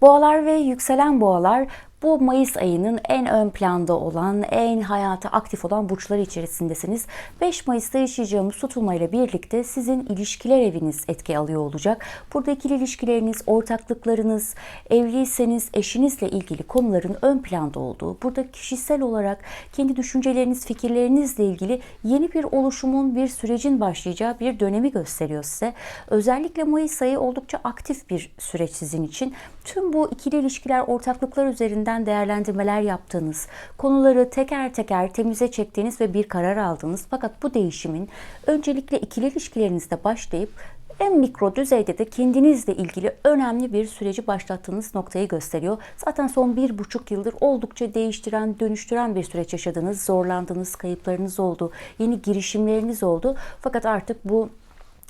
Boğalar ve yükselen boğalar bu Mayıs ayının en ön planda olan, en hayata aktif olan burçları içerisindesiniz. 5 Mayıs'ta yaşayacağımız tutulmayla birlikte sizin ilişkiler eviniz etki alıyor olacak. Burada ikili ilişkileriniz, ortaklıklarınız, evliyseniz eşinizle ilgili konuların ön planda olduğu, burada kişisel olarak kendi düşünceleriniz, fikirlerinizle ilgili yeni bir oluşumun, bir sürecin başlayacağı bir dönemi gösteriyor size. Özellikle Mayıs ayı oldukça aktif bir süreç sizin için. Tüm bu ikili ilişkiler, ortaklıklar üzerinden değerlendirmeler yaptığınız, konuları teker teker temize çektiğiniz ve bir karar aldığınız fakat bu değişimin öncelikle ikili ilişkilerinizde başlayıp en mikro düzeyde de kendinizle ilgili önemli bir süreci başlattığınız noktayı gösteriyor. Zaten son bir buçuk yıldır oldukça değiştiren, dönüştüren bir süreç yaşadınız. Zorlandığınız, kayıplarınız oldu, yeni girişimleriniz oldu. Fakat artık bu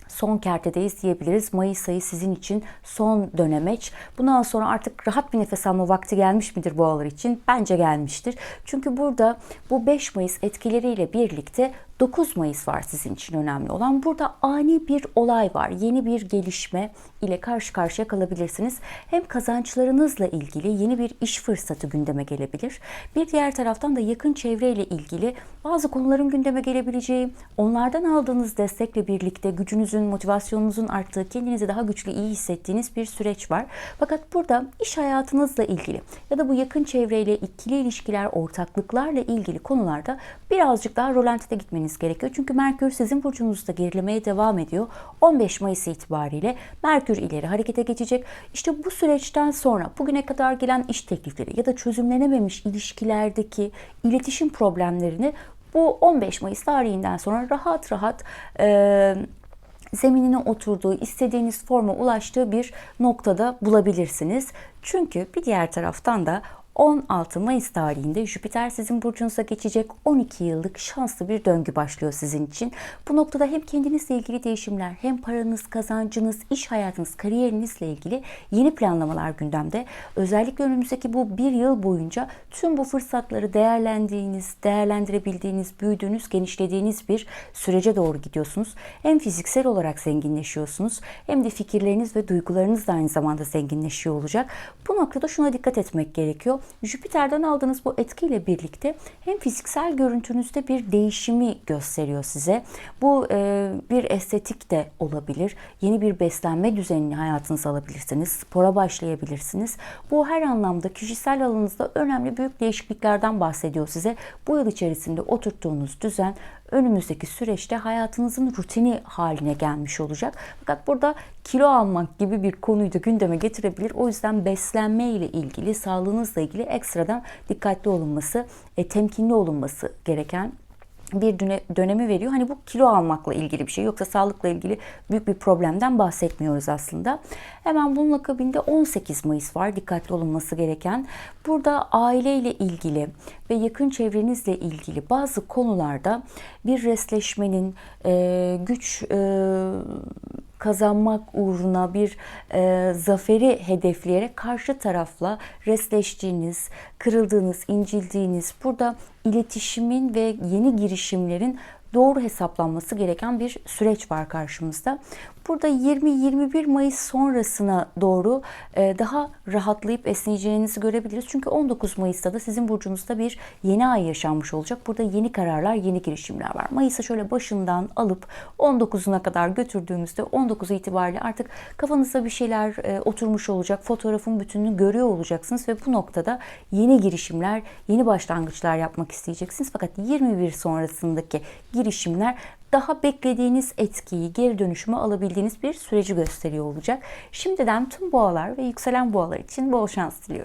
son kertedeyiz diyebiliriz. Mayıs ayı sizin için son dönemeç. Bundan sonra artık rahat bir nefes alma vakti gelmiş midir boğalar için? Bence gelmiştir. Çünkü burada bu 5 Mayıs etkileriyle birlikte 9 Mayıs var sizin için önemli olan. Burada ani bir olay var. Yeni bir gelişme ile karşı karşıya kalabilirsiniz. Hem kazançlarınızla ilgili yeni bir iş fırsatı gündeme gelebilir. Bir diğer taraftan da yakın çevreyle ilgili bazı konuların gündeme gelebileceği, onlardan aldığınız destekle birlikte gücünüzün, motivasyonunuzun arttığı, kendinizi daha güçlü, iyi hissettiğiniz bir süreç var. Fakat burada iş hayatınızla ilgili ya da bu yakın çevreyle ikili ilişkiler, ortaklıklarla ilgili konularda birazcık daha rolantide gitmeniz gerekiyor. Çünkü Merkür sizin burcunuzda gerilemeye devam ediyor. 15 Mayıs itibariyle Merkür ileri harekete geçecek. İşte bu süreçten sonra bugüne kadar gelen iş teklifleri ya da çözümlenememiş ilişkilerdeki iletişim problemlerini bu 15 Mayıs tarihinden sonra rahat rahat e, zeminine oturduğu, istediğiniz forma ulaştığı bir noktada bulabilirsiniz. Çünkü bir diğer taraftan da 16 Mayıs tarihinde Jüpiter sizin burcunuza geçecek 12 yıllık şanslı bir döngü başlıyor sizin için. Bu noktada hem kendinizle ilgili değişimler hem paranız, kazancınız, iş hayatınız, kariyerinizle ilgili yeni planlamalar gündemde. Özellikle önümüzdeki bu bir yıl boyunca tüm bu fırsatları değerlendiğiniz, değerlendirebildiğiniz, büyüdüğünüz, genişlediğiniz bir sürece doğru gidiyorsunuz. Hem fiziksel olarak zenginleşiyorsunuz hem de fikirleriniz ve duygularınız da aynı zamanda zenginleşiyor olacak. Bu noktada şuna dikkat etmek gerekiyor. Jüpiter'den aldığınız bu etkiyle birlikte hem fiziksel görüntünüzde bir değişimi gösteriyor size. Bu e, bir estetik de olabilir. Yeni bir beslenme düzenini hayatınıza alabilirsiniz. Spora başlayabilirsiniz. Bu her anlamda kişisel alanınızda önemli büyük değişikliklerden bahsediyor size. Bu yıl içerisinde oturttuğunuz düzen önümüzdeki süreçte hayatınızın rutini haline gelmiş olacak. Fakat burada kilo almak gibi bir konuyu da gündeme getirebilir. O yüzden beslenme ile ilgili, sağlığınızla ilgili ekstradan dikkatli olunması, e, temkinli olunması gereken bir dönemi veriyor. Hani bu kilo almakla ilgili bir şey yoksa sağlıkla ilgili büyük bir problemden bahsetmiyoruz aslında. Hemen bunun akabinde 18 Mayıs var dikkatli olunması gereken. Burada aileyle ilgili ve yakın çevrenizle ilgili bazı konularda bir resleşmenin güç kazanmak uğruna bir e, zaferi hedefleyerek karşı tarafla resleştiğiniz, kırıldığınız, incildiğiniz, burada iletişimin ve yeni girişimlerin doğru hesaplanması gereken bir süreç var karşımızda. Burada 20-21 Mayıs sonrasına doğru e, daha rahatlayıp esneyeceğinizi görebiliriz. Çünkü 19 Mayıs'ta da sizin burcunuzda bir yeni ay yaşanmış olacak. Burada yeni kararlar, yeni girişimler var. Mayıs'ı şöyle başından alıp 19'una kadar götürdüğümüzde 19 itibariyle artık kafanızda bir şeyler e, oturmuş olacak. Fotoğrafın bütününü görüyor olacaksınız ve bu noktada yeni girişimler, yeni başlangıçlar yapmak isteyeceksiniz. Fakat 21 sonrasındaki girişimler daha beklediğiniz etkiyi, geri dönüşümü alabildiğiniz bir süreci gösteriyor olacak. Şimdiden tüm boğalar ve yükselen boğalar için bol şans diliyorum.